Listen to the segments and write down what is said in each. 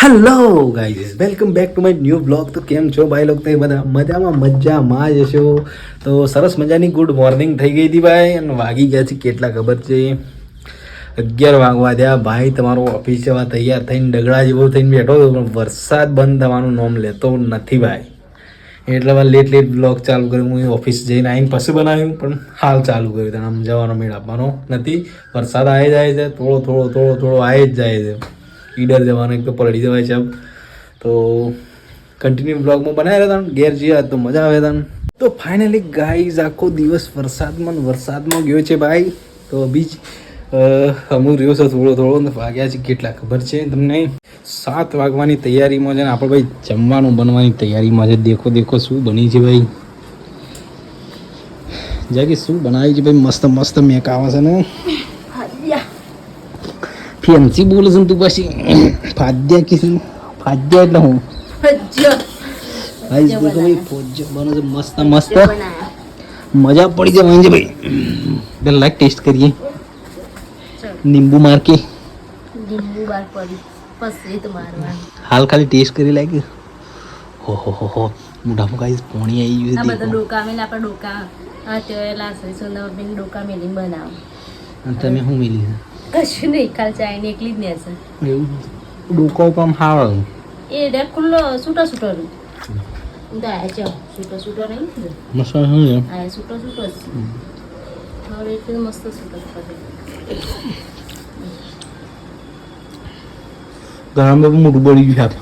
Hello guys welcome back to my new blog તો કેમ છો ભાઈ લોકો? તો બધા મજામાં? મજામાં જ હશો. તો સરસ મજાની ગુડ મોર્નિંગ થઈ ગઈ હતી ભાઈ, અને વાગી ગયા છે કેટલા ખબર છે? અગિયાર વાગવા થયા. ભાઈ, તમારો ઓફિસ જવા તૈયાર થઈને ડગડા જેવો થઈને બેઠો હતો પણ વરસાદ બંધ થવાનું નોમ લેતો નથી ભાઈ. એટલે મેં લેટ લેટ બ્લોગ ચાલુ કર્યું. હું ઓફિસ જઈને આવીને પછી બનાવ્યું, પણ હાલ ચાલુ કર્યું આમ જવાનો મેળ આપવાનો નથી. વરસાદ આવી જાય છે, થોડો થોડો થોડો થોડો આવી જ જાય છે. ઈડર જવાનું એક તો પલળી જવાય છે તો કન્ટિન્યુ બ્લોગમાં બનાવ્યા હતા ઘેર જઈએ તો મજા આવે હતા તો ફાઇનલી ગાઈઝ આખો દિવસ વરસાદમાં વરસાદમાં ગયો છે ભાઈ. તો બીજ અમુક રહ્યો છે થોડો થોડો વાગ્યા છે, કેટલા ખબર છે તમને? સાત વાગવાની તૈયારીમાં છે ને, આપણે ભાઈ જમવાનું બનવાની તૈયારીમાં છે. દેખો દેખો શું બની છે ભાઈ. જાગી શું બનાવી છે ભાઈ? મસ્ત મસ્ત મેક આવે છે ને. ફેન્સી બોલે છે તું પછી ફાદ્યા કિસી ફાદ્યા એટલે હું ભાઈ દેખો ભાઈ ફોજો બનો છે મસ્ત મસ્ત મજા પડી જાય છે ભાઈ પેલા લાઈક ટેસ્ટ કરીએ લીંબુ મારકે લીંબુ બાર પડી પછી તો મારવાનું હાલ ખાલી ટેસ્ટ કરી લાગે હો હો હો હો મોઢામાં કાંઈ પોણી આવી આ ગયું બધા ડોકા મેં આપણે ડોકા આ તે લાસરી સુંદર બેન ડોકા મેલી બનાવ અને તમે શું મિલી કશું નહીં ખાલી ચાઈને એકલી જ ને છે એવું ડોકો પણ હાવ એ ડેક ખુલ્લો છૂટો છૂટો રહ્યું. દા જો છૂટો છૂટો રહી ને મસાલા આ એ છૂટો છૂટો હવે એટલે મસ્ત છૂટો છૂટો ગરમ બાબુ મોઢું બળી ગયું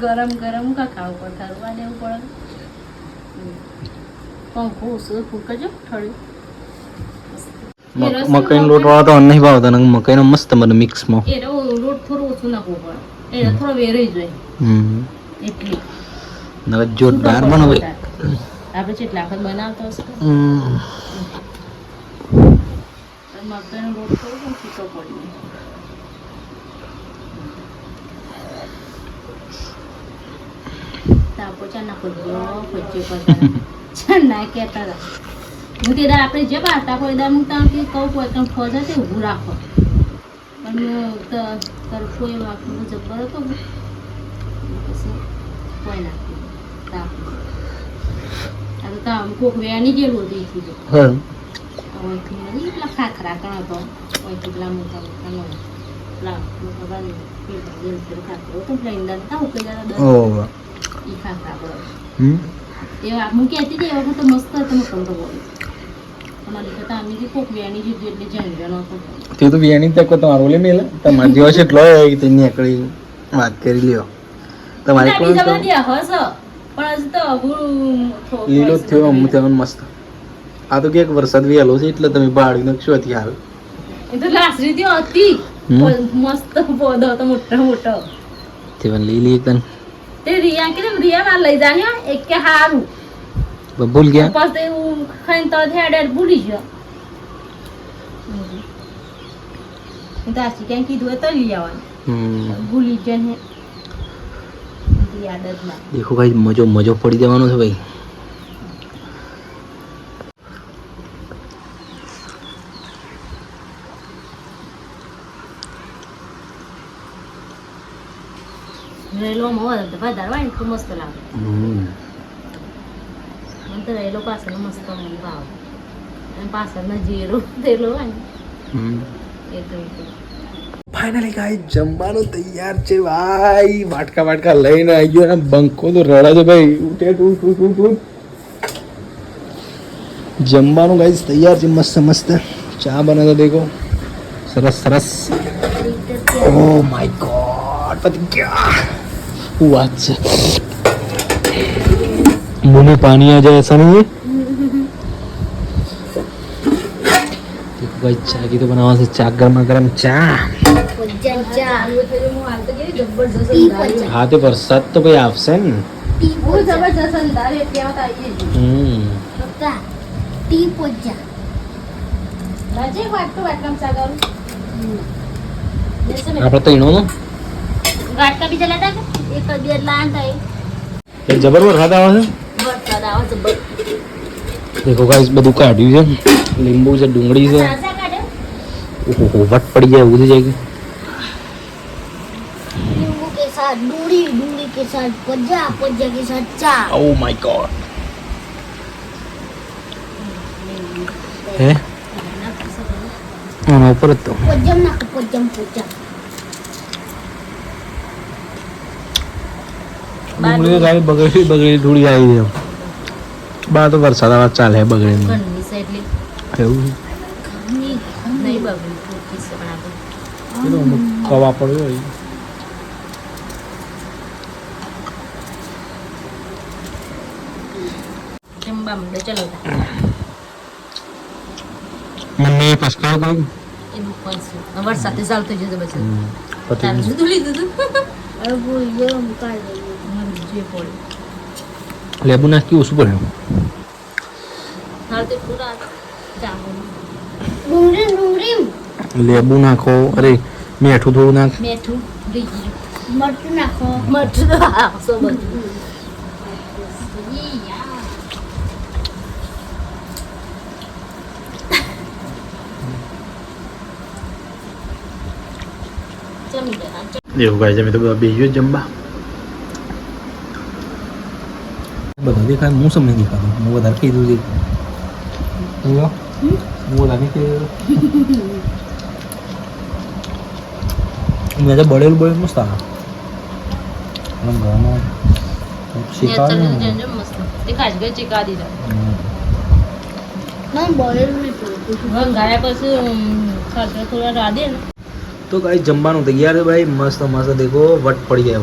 ગરમ ગરમ કા ખાવું પર ઠરવા દેવું પડે? પંખો ઓછું ફૂંકજો ઠળ્યું મકાઈનો લોટ વાળો તો નહીં ભાવતા ને મકાઈનો મસ્ત મને મિક્સમાં એ લોટ થોડો ઓછો નાખવો પડે એ થોડો વેરાઈ જોઈએ હમ એટલે નકર જોરદાર બને ભાઈ આપણે જેટલા વખત બનાવતો હશે હમ. મકાઈનો લોટ થોડો છૂટો પડી તાપો ચા નાખો જો પચ્ચે પચાસ ચા ના કહેતા હતા હું તે દાડે આપણે જે બાટા કોઈ દાડે હું તમને કે કહું કોઈ તમે ફોજ હશે ઊભું રાખો. પણ હું તરફો એ વાંકનું જબ્બર હતો. પછી કોઈ નાખ્યું તાપ. તો તામ કોક વેની ગયેલું હતું એથી તો એટલા ખાખરા કણ હતો. પેલા મોટા મોટા નો પેલા મોટા બાજુ પેલા દિલ પેલું ખાખરો હતો. પેલા ઈંડા હતા. ઉકેલા દસ એ ખાખરા હમ. એવા હું કહેતી હતી એ વખત મસ્ત હતો મોટો મોટો બોલ તે તો બિયાની તકો તમારો લે મેલા તમારે જેવો છે એટલો તેની એકડી વાત કરી લ્યો. તમારે કોણ તો? તો લીલો થયો અમુ થયો મસ્ત. આ તો કે વરસાદ વહેલો છે એટલે તમે બાળી નાખશો હતી હાલ એ તો લાસરી ત્યાં હતી. મસ્ત પોદો હતો મોટો મોટો. તે પણ લીલી તન. તે રિયા કે રિયા માં લઈ જાણ્યા એક કે હારું. ભૂલ ગયા? પછી હું ખાઈને તો હેડે ભૂલી ગયો. દાસી તો કીધું તો લઈ આવવાનું. ભૂલી જ ને યાદ જ ના દેખો ભાઈ મજો મજો પડી જવાનો છે ભાઈ. વધારે હોય ને તો મસ્ત લાગે. હમ. મને તો રેલો પાછળ મસ્ત મને ભાવે અને પાછળનો જીરો રેલો હોય. એ એ. ફાઇનલી ગાઈ જમવાનું તૈયાર છે ભાઈ વાટકા વાટકા લઈને આવી ગયો અને બંકો તો રડે છે ભાઈ ઉઠે ઉઠ ઉઠ ઉઠ ઉઠ જમવાનું ગાઈસ તૈયાર છે મસ્ત મસ્ત ચા બને તો દેખો સરસ સરસ ઓ માય ગોડ પતિ શું વાત છે मुंह में पानी आ जाए ऐसा नहीं है देखो भाई चाय की तो बनावा से चा गर्मा गर्म चા હા તે વરસાદ તો ભાઈ આવશે ને બહુ જબરજસ્ત અંધાર એટલે આવતા આવીએ છીએ. હમ રાજે વાટકો વાટકામ સાગારું. જશે ને. આપણે તો ઈણો નો વાટકા બીજા લેતા કે? એક જ બે લાન થાય. એ જબર વરસાદ આવે છે વરસાદ આવે છે બ- દેખો ગાઈસ બધું કાઢ્યું છે લીંબુ છે ડુંગળી છે ઓહો વટ પડી જાય એવું થઈ જાય ડુંગળી ડુંગળી કે સાથ પજા પજા કે સાથ ચા ઓ માય ગોડ હે આના ઉપર તો પજમ ના પજમ પજા ડુંગળી ગાય બગડી બગડી ધૂળી આવી ગઈ બહાર તો વરસાદ આવા ચાલે બગડે એવું કવા પડ્યો હોય. એનું પણ છે વરસાદ ચાલતો જતો પછી. લીધું હતું લેબુના કેવું શું પડ્યું લેબુ નાખો. અરે મીઠું થોડું નાખ. મીઠું મરચું નાખો. મરચું નાખો બધું. એવું ગાય જમે તો બધા બેસીએ જમવા. બધું દેખાય મોસમ નહીં દેખાતું હું વધારે કહી દઉં છું તો બળેલું કઈ જમવાનું તૈયાર છે ભાઈ. મસ્ત મસ્ત દેખો વટ પડી જાય